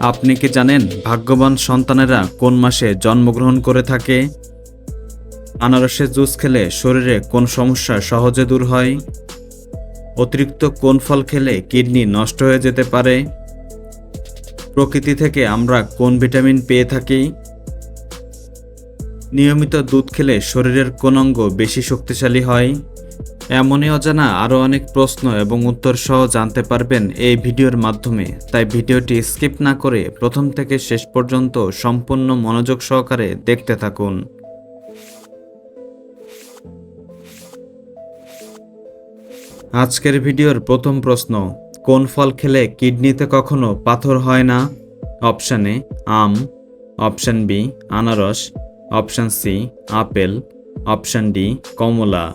আপনি কি জানেন ভাগ্যবান সন্তানেরা কোন মাসে জন্মগ্রহণ করে থাকে? আনারসের জুস খেলে শরীরে কোন সমস্যা সহজে দূর হয়? অতিরিক্ত কোন ফল খেলে কিডনি নষ্ট হয়ে যেতে পারে? প্রকৃতি থেকে আমরা কোন ভিটামিন পেয়ে থাকি? নিয়মিত দুধ খেলে শরীরের কোন অঙ্গ বেশি শক্তিশালী হয়? এমনই অজানা আরও অনেক প্রশ্ন এবং উত্তর সহ জানতে পারবেন এই ভিডিওর মাধ্যমে। তাই ভিডিওটি স্কিপ না করে প্রথম থেকে শেষ পর্যন্ত সম্পূর্ণ মনোযোগ সহকারে দেখতে থাকুন। আজকের ভিডিওর প্রথম প্রশ্ন, কোন ফল খেলে কিডনিতে কখনো পাথর হয় না? অপশান এ, আম। অপশান বি, আনারস। অপশান সি, আপেল। অপশান ডি, কমলা।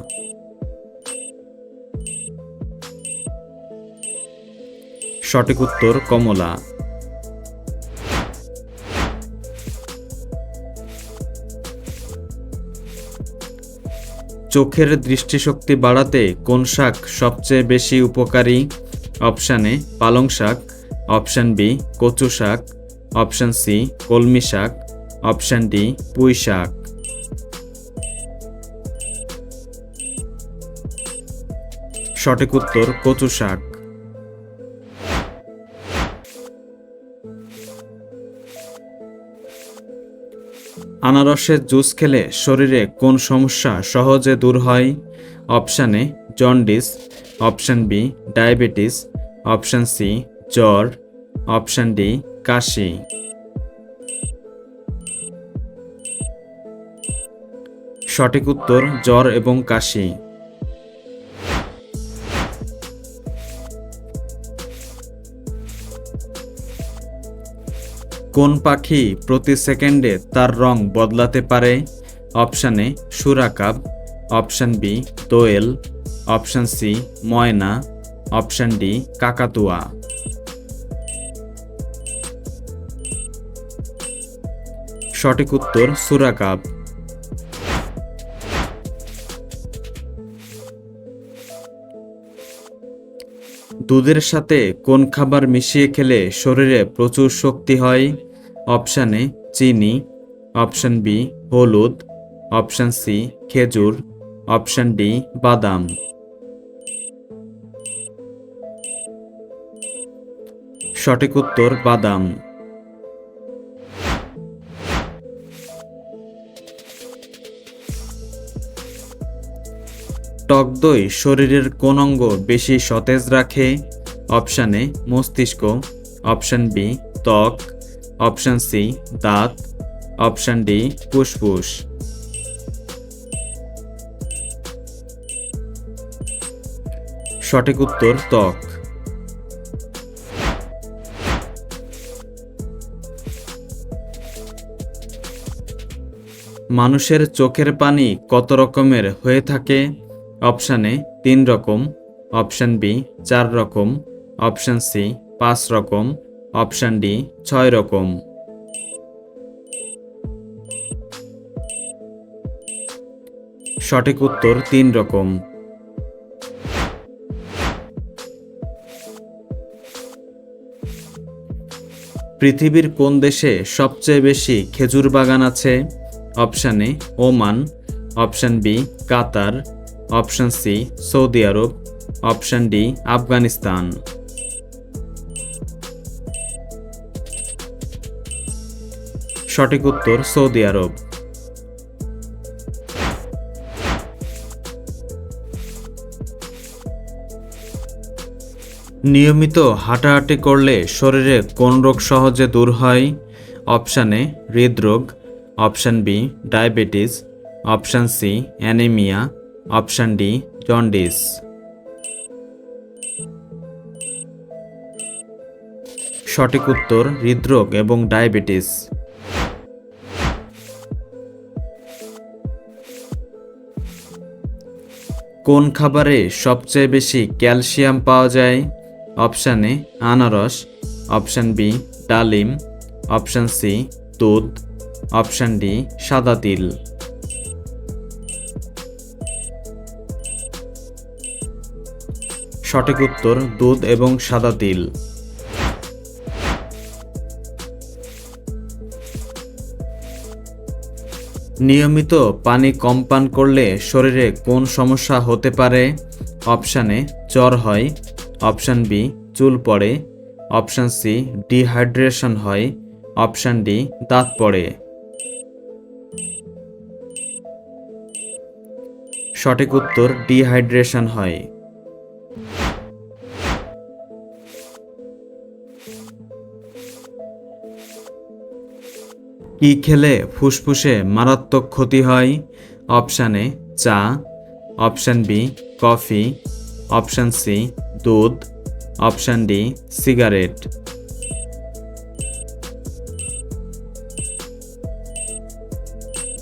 সঠিক উত্তর কমলা। চোখের দৃষ্টিশক্তি বাড়াতে কোন শাক সবচেয়ে বেশি উপকারী? অপশানে পালং শাক। অপশান বি, কচু শাক। অপশান সি, কলমি শাক। অপশান ডি, পুঁই শাক। সঠিক উত্তর কচু শাক। আনারসের জুস খেলে শরীরে কোন সমস্যা সহজে দূর হয়? Option A, jaundice, option B, diabetes, option C, জ্বর, অপশান ডি, কাশি। সঠিক উত্তর, জ্বর এবং কাশি। কোন পাখি প্রতি সেকেন্ডে তার রং বদলাতে পারে? অপশান এ, সুরাকাব। অপশান বি, তোয়েল। অপশান সি, ময়না। অপশান ডি, কাকাতুয়া। সঠিক উত্তর সুরাকাব। দুধের সাথে কোন খাবার মিশিয়ে খেলে শরীরে প্রচুর শক্তি হয়? অপশান এ, চিনি। অপশান বি, হলুদ। অপশান সি, খেজুর। অপশান ডি, বাদাম। সঠিক উত্তর, বাদাম। টক শরীরের কোন অঙ্গ বেশি সতেজ রাখে? অপশান এ, মস্তিষ্ক। অপশান বি, ত্বক। অপশান সি, দাঁত। অপশান ডি, ফুসফুস। সঠিক উত্তর, ত্বক। মানুষের চোখের পানি কত রকমের হয়ে থাকে? অপশান এ তিন রকম। অপশান বি চার রকম। অপশান সি পাঁচ রকম। অপশান ডি ছয় রকম। সঠিক উত্তর, তিন রকম। পৃথিবীর কোন দেশে সবচেয়ে বেশি খেজুর বাগান আছে? Option A Oman. Option B Qatar. Option C, Saudi Arab. Option D, Afghanistan. সঠিক উত্তর, সৌদি আরব। নিয়মিত হাঁটাহাঁটি করলে শরীরে কোন রোগ সহজে দূর হয়? অপশান হৃদরোগ। Option B, diabetes. Option C, anaemia. Option D, jaundice. সঠিক উত্তর, হৃদরোগ এবং ডায়াবেটিস। কোন খাবারে সবচেয়ে বেশি ক্যালসিয়াম পাওয়া যায়? অপশান এ, আনারস। অপশান বি, ডালিম। অপশান সি, দুধ। অপশান ডি, সাদা তিল। সঠিক উত্তর, দুধ এবং সাদা তিল। নিয়মিত পানি কম পান করলে শরীরে কোন সমস্যা হতে পারে? অপশানে জ্বর হয়। অপশান বি, চুল পড়ে। অপশান সি, ডিহাইড্রেশন হয়। অপশান ডি, দাঁত পড়ে। সঠিক উত্তর, ডিহাইড্রেশন হয়। কি খেলে ফুসফুসে মারাত্মক ক্ষতি হয়। অপশান এ, চা। Option B, coffee. Option C, দুধ। Option D, cigarette.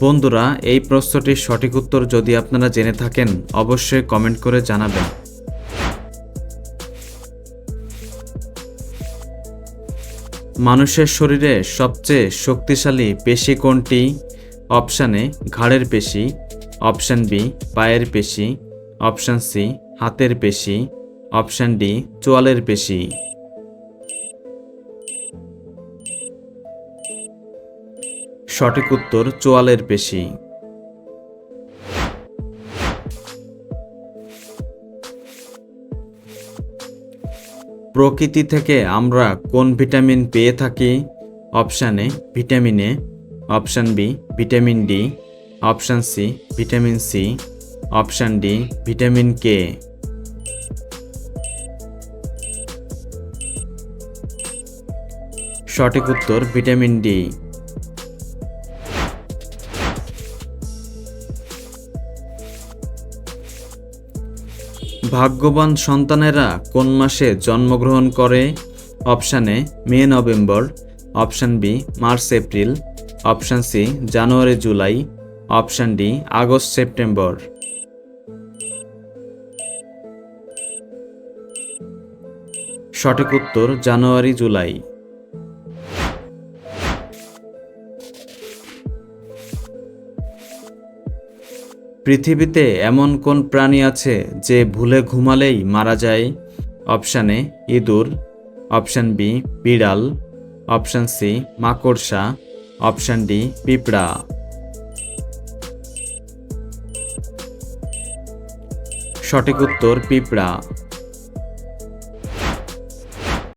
বন্ধুরা, এই প্রশ্নটির সঠিক উত্তর যদি আপনারা জেনে থাকেন, অবশ্যই কমেন্ট করে জানাবেন। মানুষের শরীরে সবচেয়ে শক্তিশালী পেশি কোনটি? অপশানে ঘাড়ের পেশি। অপশান বি, পায়ের পেশি। অপশান সি, হাতের পেশি। অপশান ডি, চোয়ালের পেশি। সঠিক উত্তর, চোয়ালের পেশি। প্রকৃতি থেকে আমরা কোন ভিটামিন পেয়ে থাকি? Option A, vitamin A, option B, vitamin D, option C, vitamin C, option D, vitamin K. সঠিক উত্তর ভিটামিন ডি। ভাগ্যবান সন্তানেরা কোন মাসে জন্মগ্রহণ করে? Option A, May, November. Option B, March, April. Option C, January, July. Option D, August, September. সঠিক উত্তর, জানুয়ারি, জুলাই। পৃথিবীতে এমন কোন প্রাণী আছে যে ভুলে ঘুমালেই মারা যায়? অপশান এ, ইঁদুর। অপশান বি, বিড়াল। অপশান সি, মাকড়সা। অপশান ডি, পিঁপড়া। সঠিক উত্তর পিঁপড়া।